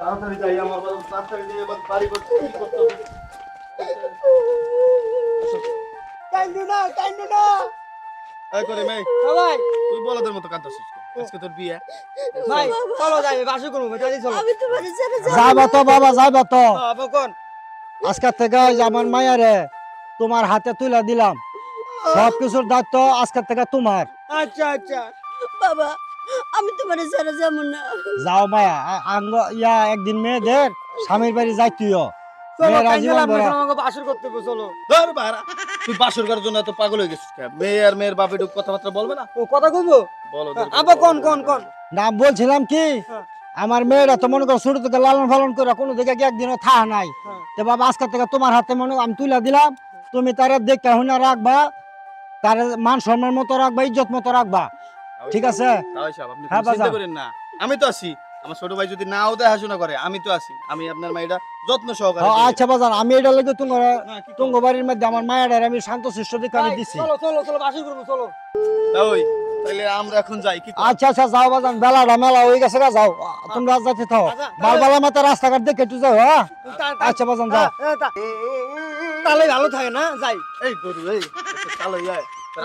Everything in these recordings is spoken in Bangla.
তাড়াতাড়ি যাই আমার বাবা তাড়াতাড়ি যাই এবার বাড়ি করতে করতে কান্দু না কান্দু না। এই করে মেয়ে ভাই তুই বলদের মতো কাঁদতেছিস আজকে তোর বিয়ে। ভাই চলো যাই বাসু করব চলি চলো। আমি তোমার ছেড়ে যাব। তো বাবা যাবা তো। আবার কোন? আজকের থেকে ওই যে আমার মায়ারে তোমার হাতে তুলে দিলাম। সব কিছুর দায়িত্ব আজকের থেকে তোমার। আচ্ছা আচ্ছা। বাবা আমি তোমার ছেড়ে যাব না। যাও মায়া আঙ্গ ইয়া একদিন মেয়েদের স্বামীর বাড়ি যাই তুইও। তুই বাসর করার জন্য এত পাগল হয়ে গেছিস মেয়ে আর মেয়ের বাপ কথাবার্তা বলবে না? ও কথা কইবো? বলো আবার কোন কোন কোন? না বলছিলাম কি হ্যাঁ। আমার মেয়েরা তো মনে করো ছোট থেকে লালন পালন করে কোনো দিকে একদিনও থা নাই। হ্যাঁ। তো বাবা আজকের থেকে তোমার হাতে মনে আমি তুলে দিলাম তুমি তারে দেখে হুনা রাখবা তার মান সম্মান মতো রাখবা ইজ্জত মতো রাখবা। ঠিক আছে। হ্যাঁ, কোনো বাজান। করেন না। আমি তো আছি। আমার ছোট ভাই যদি নাও দেখাশোনা করে আমি তো আছি। আমি আপনার মাইটা যত্ন সহকারে আচ্ছা বাজান আমি এটা লেগে তোমার না, তুঙ্গ বাড়ির মধ্যে আমার মায়ের আমি শান্ত শিষ্ট দিকে আমি দিছি। চলো চলো চলো বাসুর করব চলো। ওই তাহলে আমরা এখন যাই কি আচ্ছা আচ্ছা যাও বাজান মেলা হয়ে গেছে গা যাও। তোমরা যাতে থাও। আচ্ছা, বালবালা মাথা রাস্তাঘাট দেখে একটু যাও হ্যাঁ? আচ্ছা বাজান যাও। তাহলে ভালো থাকে না? যাই। এই গরু এই চালো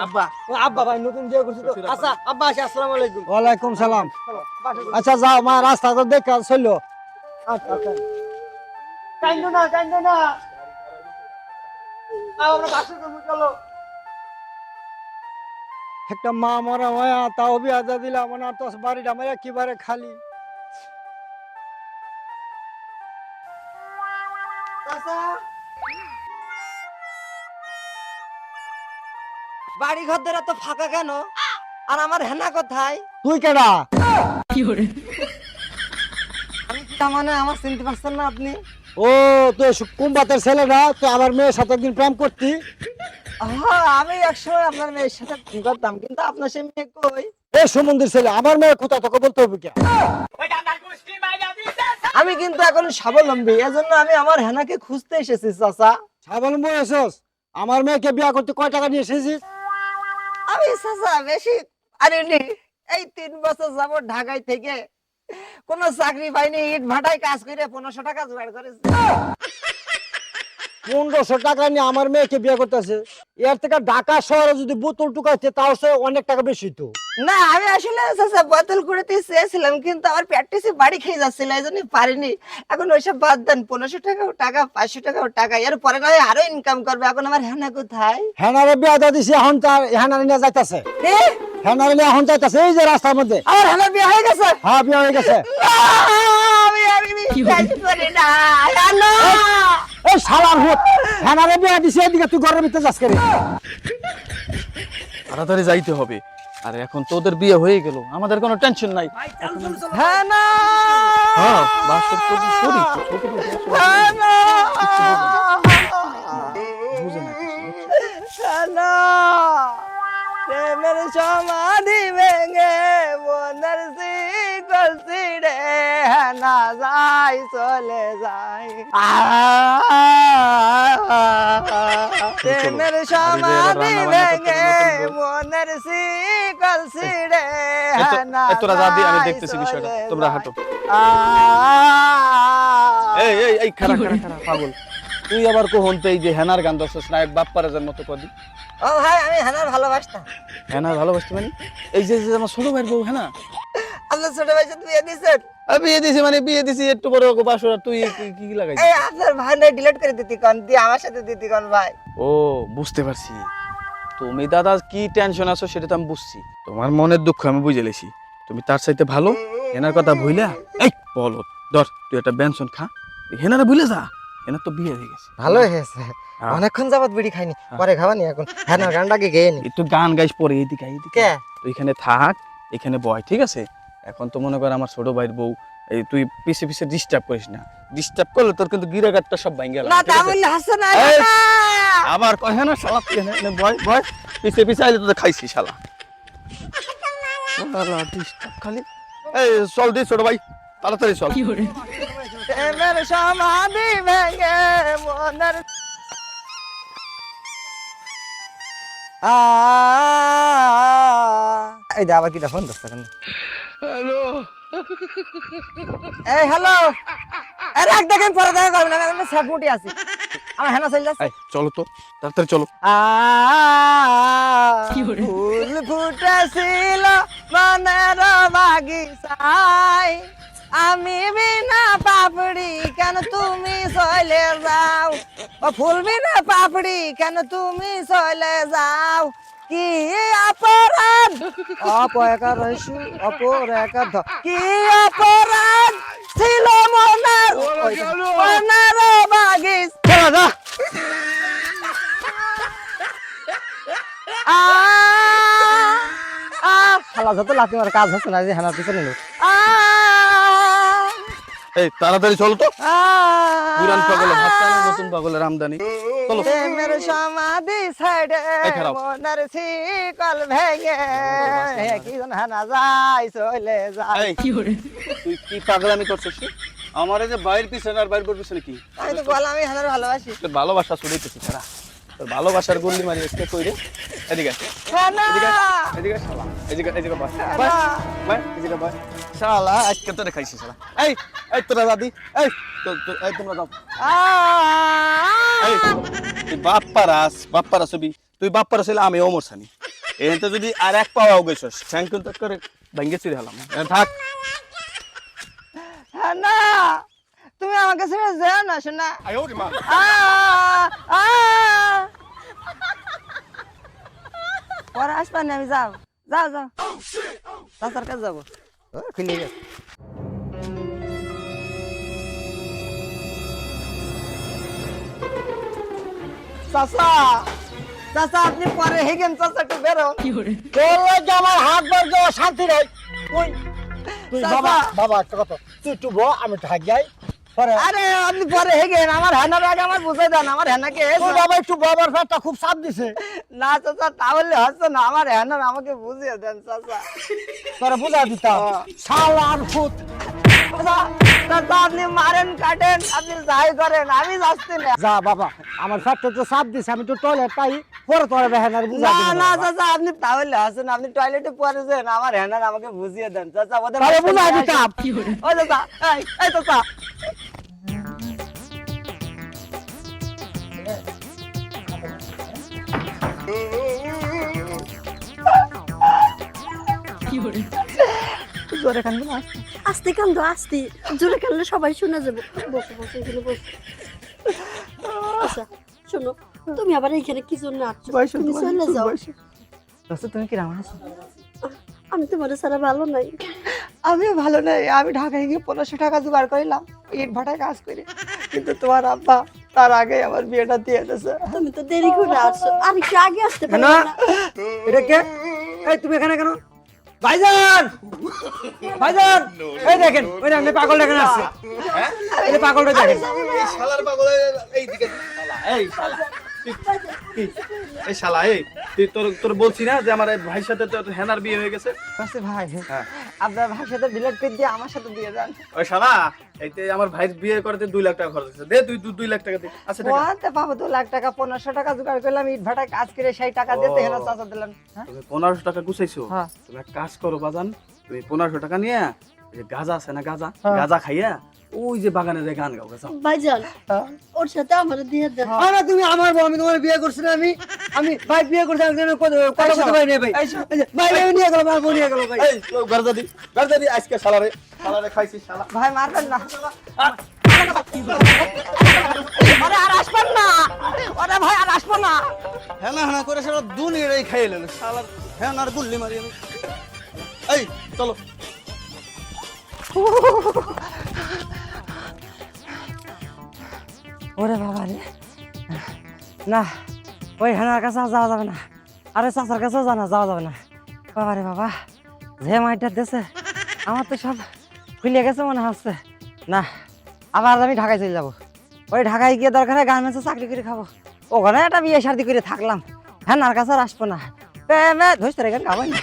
আব্বা ও, আব্বা ভাই নতুন বিয়ে করছি তো। আচ্ছা আব্বা আসি আসসালামু আলাইকুম। ওয়ালাইকুম সালাম। আচ্ছা যাও মা রাস্তাঘাট দেখে চলল আচ্ছা আচ্ছা। না না। আমরা বাসুর করব চলো। একটা মা মরা হয়া তাও বিয়া দিলাম মানে আর তো বাড়িটা আমার একেবারে খালি। বাড়ি ঘর দ্বারা তো ফাঁকা কেন? আর আমার হেনা কোথায়? তুই কেডা? আমি কি তার মানে আমার চিনতে পারছেন না আপনি? ও তুই কুম্বাতের ছেলেটা তুই আমার মেয়ের সাথে একদিন প্রেম করতি? হ্যাঁ আমি একসময় আপনার মেয়ের সাথে প্রেম করতাম কিন্তু আপনার সে মেয়ে কই? এই সমুদ্রের ছেলে আমার মেয়ে কোথায় তোকে বলতে হবে কে? আমি কিন্তু এখন স্বাবলম্বী এজন্য আমি আমার হেনাকে খুঁজতে এসেছি চাচা। স্বাবলম্বী হয়েছিস? আমার মেয়েকে বিয়া করতে কয় টাকা নিয়ে এসেছিস? আমি চাচা বেশি আনিনি এই তিন বছর যাব ঢাকায় থেকে কোনো চাকরি পাইনি, ইট ভাটায় কাজ করে পনেরোশো টাকা জোগাড় করেছি। পনেরোশো টাকা নিয়ে আমার মেয়েকে বিয়ে করতেছে এর থেকে ঢাকা শহরে যদি বোতল টুকাইতে, তাও সে অনেক টাকা বেশি তো। না আমি আসলে চাচা বোতল করতে চেয়েছিলাম কিন্তু আমার প্র্যাকটিসে বাড়ি খেয়ে যাচ্ছিল এই জন্য পারিনি। এখন ওইসব বাদ দেন পনেরোশো টাকাও টাকা পাঁচশো টাকাও টাকা এর পরে না হয় আরও ইনকাম করবে এখন আমার হেনা কোথায়? বিয়া দিছি এখন তার নিয়ে যাইতেছে। এ, নিয়ে এখন যাইতেছে এই যে রাস্তার মধ্যে। আমার হেনা বিয়ে হয়ে গেছে? হ্যাঁ বিয়া হয়ে গেছে! এই শালার হুত হ্যানারে বিয়া দিছি এদিকে তুই ঘরের ভিতরে যাস করে তাড়াতাড়ি যাইতে হবে। আর এখন তোদের বিয়ে হয়ে গেল। আমাদের কোনো টেনশন নাই! হ্যাঁ বাসর সরি! বুঝে না! প্রেমের সমাধি ভেঙে মনের শিকল ছিঁড়ে হেনা যাই চলে যাই প্রেমের সমাধি ভেঙে মনের শিকল তোরা যা দিয়ে আমি দেখতেছি বিষয়টা। তোমরা হাঁটো। এই এই এই খারা খারা খারা পাগল। তুই আবার কোহনতে এই যে হেনার গান দর্শস না বাপ্পারাজের মতো কদি? ও ভাই আমি হেনার ভালোবাসতাম। হেনার ভালোবাসতে মানে? এই যে যে আমার ছোট ভাইয়ের বউ হেনা? আপনার ছোট ভাই সাথে বিয়ে দিয়েছেন? আর বিয়ে দিছি মানে বিয়ে দিছি একটু বড় বাসর তুই কি- কি কি লাগাই এই আপনার ভাই না ডিলিট করে দিতি কোন দিয়ে আমার সাথে দিতি কোন ভাই। ও বুঝতে পারছি। তুমি দাদা কি টেনশন আছো সেটা তো আমি বুঝছি। তোমার মনের দুঃখ আমি বুঝে লেছি। তুমি তার সাথে ভালো? হেনার কথা ভুইলা? এই বলো ধর তুই একটা বেনশন খা। হেনারা ভুলে যা। হেনার তো বিয়ে হয়ে গেছে। ভালো হয়েছে হ্যাঁ। অনেকক্ষণ যাবত বিড়ি খাইনি পরে খাবানি এখন। হেনার গানটাকে গেয়ে নি? একটু গান গাইস পরে এইদিকে এইদিকে তুই এখানে থাক এখানে বয় ঠিক আছে? এখন তো মনে কর আমার ছোট ভাইয়ের বউ এই তুই পিছে পিছে ডিস্টার্ব করিস না। ডিস্টার্ব করলে তোর কিন্তু গিরাগাটটা সব ভাঙ গেল না তা বললে হাসছে না। আবার কয় হ্যাঁ না শালা বয় বয় পিছে পিছে আইলে তো খাইছি শালা। শালা ডিস্টার্ব খালি। এই চল দি ছোট ভাই তাড়াতাড়ি চল। সমাধি ভেঙে মনের আ এই দে আবার কিটা ফোন করছে কেন হ্যালো। এই হ্যালো। আরে এক দেখেন পরে দেখা করবেন আমি মুটি আছি। আমার হেনা চলে যাচ্ছে চলো তো তাড়াতাড়ি চলো। ফুল ফুটেছিল মনের বাগিচায়। আমি বিনা পাপড়ি কেন তুমি চলে যাও? ও ফুল বিনা পাপড়ি কেন তুমি চলে যাও? কি অপরাধ? অপয়াকার রইসু অপরাকার ধ কি অপরাধ ছিল মনের? মনের বাগিচা। আ আ। শালা যত লাথি মার কাজ হচ্ছে না যে হেনার পিছনে লোক এই তাড়াতাড়ি চলো তো। পুরান পাগলের হাত নতুন পাগলের আমদানি। চলো। প্রেমের সমাধি সাইডে মনের শিকল ভেঙে কি জন হানা যায় চলে যায়। তুই কি পাগলামি করছিস? আমার এই যে বাইরের পিছনে আর বাইরের পিছনে কি? আমি তো বললাম আমি হানার ভালোবাসি। তোর ভালোবাসা ছড়াইতেছি তারা তোর ভালোবাসার গুল্লি মারি আজকে কই রে? এদিকে আয়, হানা এদিকে আয়, এদিকে আয়, শালা এদিকে এদিকে বস বস, বস, এদিকে বস শালা আজকে তোরে খাইছিস শালা এই এই তোরা দাদি এই তো- তো- এই তোমরা আ এই তুই বাপ পারাস বাপ পারাস হবি তুই বাপ পারাস আমি ওমর সানি এতে যদি আর এক পাওয়াও গেছস থ্যাংক ইউ তো করে ভেঙ্গে চিড়ে হলাম। থাক। হানা তুমি আমাকে ছেড়ে যেও না শোনা আ আ। পরে আসবা না আমি যাও। যাও যাও। তার কাছে যাব। খুলে গেছে চাচা চাচা আপনি পরে হেগেন চাচা একটু যে আমার হাত বার দেওয়া শান্তি নাই। ওই তুই বাবা বাবা একটা কথা। তুই একটু বল আমি ঢাক যাই আরে আপনি পরে হেগেন আমার হেনার আগে আমার বুঝাই দেন আমার হেনাকে তুই বাবা একটু বাবার ফ্যাটটা খুব সাপ দিছে। না চাচা তাহলে হচ্ছে না আমার হেনার আমাকে বুঝিয়ে দেন চাচা। তোরা বুঝা দিতাম। শালার ফুট আপনি মারেন কাটেন আপনি যাই করেন আমি যাচ্ছি না। যা বাবা আমার ফ্যাটটা একটু চাপ দিছে আমি তো টয়লেট পাই পরে তোরা বেহানার বুঝা না না চাচা আপনি তাহলে আসেন আপনি টয়লেটে পড়েছেন আমার হেনার আমাকে বুঝিয়ে দেন। চাচা ওদের বুঝা দিতাম। ও চাচা এই এই চাচা জোরে কান্দো না? আস্তে কান্দ আস্তে। জোরে কানলে সবাই শুনে যাবে। বসো বসো এখানে বসো। আচ্ছা শোনো তুমি আবার এখানে কি জন্য আসছো? তুমি চলে যাও। তুমি কি রাম আছো আমি তোমার সারা ভালো নাই। আমিও ভালো নাই। আমি ঢাকায় গিয়ে পনেরোশো টাকা জোগাড় করিলাম ইট ভাটায় কাজ করি। কিন্তু তোমার আব্বা তার আগে আমার বিয়েটা দিয়ে দিয়েছে। তুমি তো দেরি করে আসছো। আর কি আগে আসতে পারো না। না। এটা কে? এই তুমি এখানে কেন? ভাইজান! ভাইজান! এই দেখেন ওই দেখেন পাগল দেখেন আসছে। এই পাগলটা দেখেন। এই শালার পাগলে এই দিকে শালা এই শালা। এই শালা এই তুই তোর তোর বলছি না যে আমার ভাইয়ের সাথে তোর হেনার বিয়ে হয়ে গেছে? বলছি ভাই। হ্যাঁ। আপনার ভাইয়ের সাথে বিলেট করে দিয়ে আমার সাথে দিয়ে যান ওই শালা এইতে আমার ভাইয়ের বিয়ে করতে দুই লাখ টাকা খরচ হয়েছে দে তুই দুই লাখ টাকা দে আচ্ছা টাকা লাখ টাকা পনেরোশো টাকা জোগাড় করলাম ইট ভাটায় কাজ করে সেই টাকা দিতে। হেনা চাচা দিলেন হ্যাঁ পনেরোশো টাকা গুছাইছো হ্যাঁ। তুমি এক কাজ করো বাজান তুমি পনেরোশো টাকা নিয়ে যে গাজা আছে না গাজা হ্যাঁ। গাজা খাইয়া ওই যে বাগানে যে গান গাও ভাইজান হ্যাঁ। ওর সাথে আমার দিয়ে আরে তুমি আমার বউ, আমি তোমার বিয়ে করছি না আমি আমি ভাই বিয়ে করছি আমি যেন কথা বলতে পারি না ভাই ভাই? ভাই নিয়ে গেল আমার নিয়ে গেল ভাই। এই গারজা দি গারজা দি আজকে শালারে শালারে খাইছি শালা। ভাই মারবেন না। ওরে আর আসবেন না। ওরে ভাই আর আসব না। হেনা হেনা করে সারা দুনিয়াটাই খাইয়ে নিল শালার হেনার গুল্লি মারি আমি। এই চলো। ওরে বাবা রে না ওই হেনার কাছে যাওয়া যাবে না। আরে চাচার কাছেও জানা যাওয়া যাবে না। বাবা রে বাবা, যে মাইটা দেশে আমার তো সব খুলে গেছে মনে হচ্ছে। না, আবার আমি ঢাকায় চলে যাব। ওই ঢাকায় গিয়ে দরকার হয় গার্মেন্টসে চাকরি করে খাব। ওখানে একটা বিয়ে শাদি করে থাকলাম। হ্যাঁ কাছে আর আসব না। ধরতে রেখে খাব না।